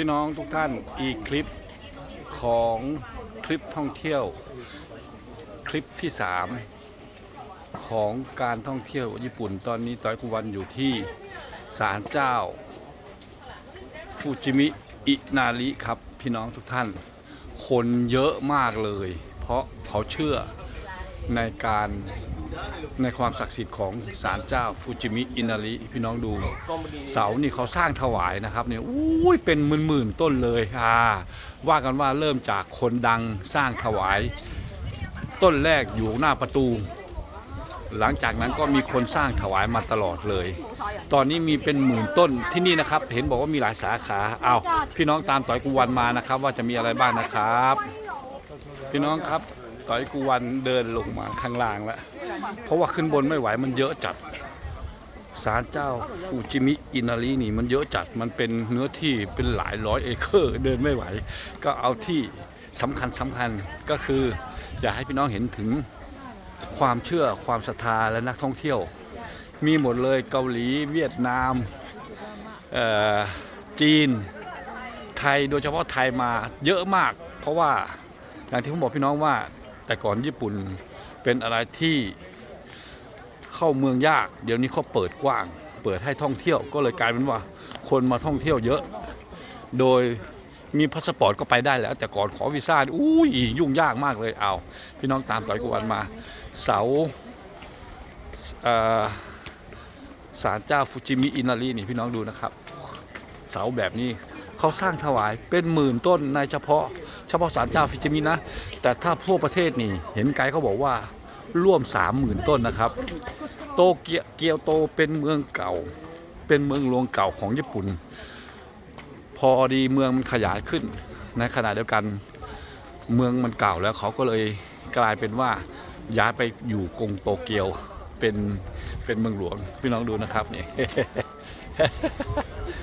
พี่น้องทุกท่านอีกคลิปของคลิปท่องเที่ยว คลิปที่ 3 ของการท่องเที่ยวญี่ปุ่นตอนนี้ต้อยกุวันอยู่ที่ศาลเจ้า ฟูจิมิอินาริครับพี่น้องทุกท่าน คนเยอะมากเลย เพราะเขาเชื่อในการ ในความศักดิ์สิทธิ์ของศาลเจ้าฟูจิมิอินาริพี่น้องดูเสานี่เขาสร้างถวายนะครับเนี่ยอุ้ยเป็นหมื่นๆต้นเลยอ่าว่ากันว่าเริ่มจากคนดังสร้างถวาย ต้นแรกอยู่หน้าประตู หลังจากนั้นก็มีคนสร้างถวายมาตลอดเลย ตอนนี้มีเป็นหมื่นต้นที่นี่นะครับ เห็นบอกว่ามีหลายสาขาเอาพี่น้องตามต่อยกูวันมานะครับ ว่าจะมีอะไรบ้างนะครับ พี่น้องครับต่อยกูวันเดินลงมาข้างล่างแล้ว เพราะว่าขึ้นบนไม่ไหวมันเยอะจัดศาลเจ้าฟูจิมิอินารินี่มันเยอะจัดมันเป็นเนื้อที่เป็นหลายร้อยเอเคอร์เดินไม่ไหว ก็เอาที่สำคัญสำคัญก็คือ อยากให้พี่น้องเห็นถึงความเชื่อความศรัทธาและนักท่องเที่ยว มีหมดเลยเกาหลีเวียดนามจีน ไทยโดยเฉพาะไทยมาเยอะมาก เพราะว่าอย่างที่ผมบอกพี่น้องว่าแต่ก่อนญี่ปุ่น เป็นอะไรที่เข้าเมืองยาก เดี๋ยวนี้เขาเปิดกว้าง เปิดให้ท่องเที่ยวก็เลยกลายเป็นว่า คนมาท่องเที่ยวเยอะ โดยมีพาสปอร์ตก็ไปได้แล้ว แต่ก่อนขอวีซ่าอุ้ยยุ่งยากมากเลยเอาพี่น้องตามต่อยกวันมา เสาอ่อศาลเจ้าฟูจิมิอินารินี่พี่น้องดูนะครับ เสาแบบนี้เขาสร้างถวายเป็นหมื่นต้นในเฉพาะ ฉพาะศาลเจ้าฟูจิมินะ แต่ถ้าทั่วประเทศนี่เห็นไกด์เขาบอกว่าร่วมสามหมื่นต้นนะครับ โตเกียวเกียวโตเป็นเมืองเก่า เป็นเมืองหลวงเก่าของญี่ปุ่น พอดีเมืองมันขยายขึ้นในขณะเดียวกันเมืองมันเก่าแล้วเขาก็เลยกลายเป็นว่าย้ายไปอยู่กรุงโตเกียวเป็นเป็นเมืองหลวงพี่น้องดูนะครับนี่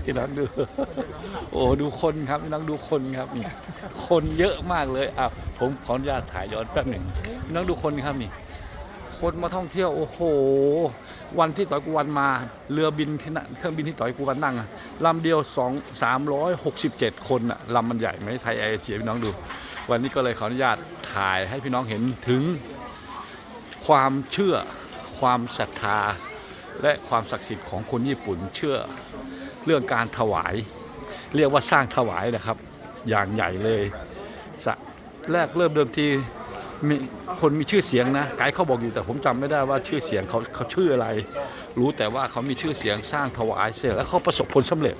พี่น้องดู โอ้ดูคนครับพี่น้องดูคนครับนี่คนเยอะมากเลยอะผมขออนุญาตถ่ายย้อนแป๊บหนึ่งพี่น้องดูคนครับนี่ คนมาท่องเที่ยวโอ้โห วันที่ต่อยกูวันมา เรือบินเครื่องบินที่ต่อยกูวันนั่งลำเดียวสองสามร้อยหกสิบเจ็ดคนอะลำมันใหญ่ไหมไทยแอร์เอชียพี่น้องดู วันนี้ก็เลยขออนุญาตถ่ายให้พี่น้องเห็นถึงความเชื่อความศรัทธาและความศักดิ์สิทธิ์ของคนญี่ปุ่นเชื่อ เรื่องการถวาย เรียกว่าสร้างถวายนะครับ อย่างใหญ่เลยแรกเริ่มเดิมทีมีคนมีชื่อเสียงนะไกด์เขาบอกอยู่แต่ผมจำไม่ได้ว่าชื่อเสียงเขาเขาชื่ออะไร รู้แต่ว่าเขามีชื่อเสียงสร้างถวายเสร็จแล้วเขาประสบผลสำเร็จ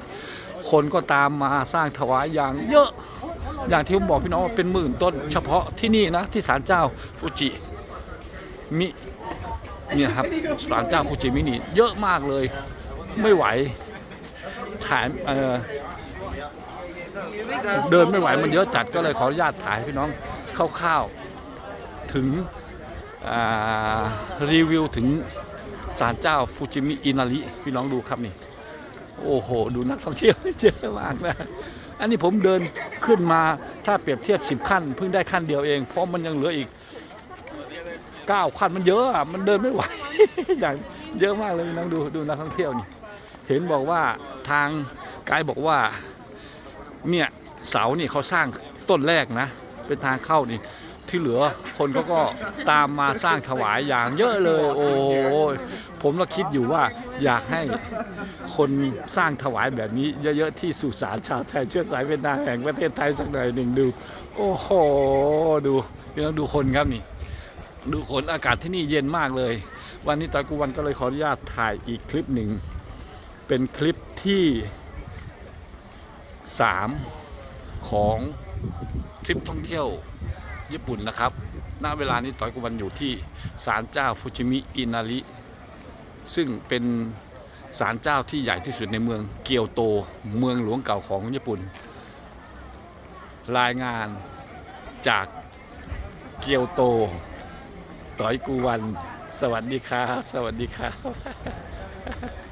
คนก็ตามมาสร้างถวายอย่างเยอะอย่างที่ผมบอกพี่น้องว่าเป็นหมื่นต้น เฉพาะที่นี่นะที่ศาลเจ้าฟูจิมิเนี่ยครับศาลเจ้าฟูจิมินี่เยอะมากเลยไม่ไหว่ายเออเดินไม่ไหวมันเยอะจัดก็เลยขออนุญาตถ่ายให้พี่น้องคร่าวๆถึงรีวิวถึงศาลเจ้าฟูจิมิอินาริพี่น้องดูครับนี่ โอ้โห ดูนักท่องเที่ยวเยอะมากนะ อันนี้ผมเดินขึ้นมาถ้าเปรียบเทียบ 10 ขั้น เพิ่งได้ขั้นเดียวเอง เพราะมันยังเหลืออีก 9 ขั้นมันเยอะอะมันเดินไม่ไหวอย่างเยอะมากเลยน้องดูดูนักท่องเที่ยวนี่ เห็นบอกว่าทางไกด์บอกว่าเนี่ยเสานี่เขาสร้างต้นแรกนะ เป็นทางเข้านี่ที่เหลือคนเขาก็ตามมาสร้างถวายอย่างเยอะเลย โอ้ยผมก็คิดอยู่ว่าอยากให้คนสร้างถวายแบบนี้ เยอะๆที่สุสานชาวไทยเชื้อสายเวียดนามแห่งประเทศไทยสักหน่อยหนึ่งดู โอ้โหดูพี่น้องดูคนครับนี่ ดูคนอากาศที่นี่เย็นมากเลย วันนี้ตอยกูวันก็เลยขออนุญาตถ่ายอีกคลิปหนึ่ง เป็นคลิปที่ 3 ของทริปท่องเที่ยวญี่ปุ่นนะครับ ณ เวลานี้ต่อยกุวันอยู่ที่ศาลเจ้าฟูจิมิอินาริ ซึ่งเป็นศาลเจ้าที่ใหญ่ที่สุดในเมืองเกียวโต เมืองหลวงเก่าของญี่ปุ่น รายงานจากเกียวโตต่อยกูวัน สวัสดีครับ สวัสดีครับ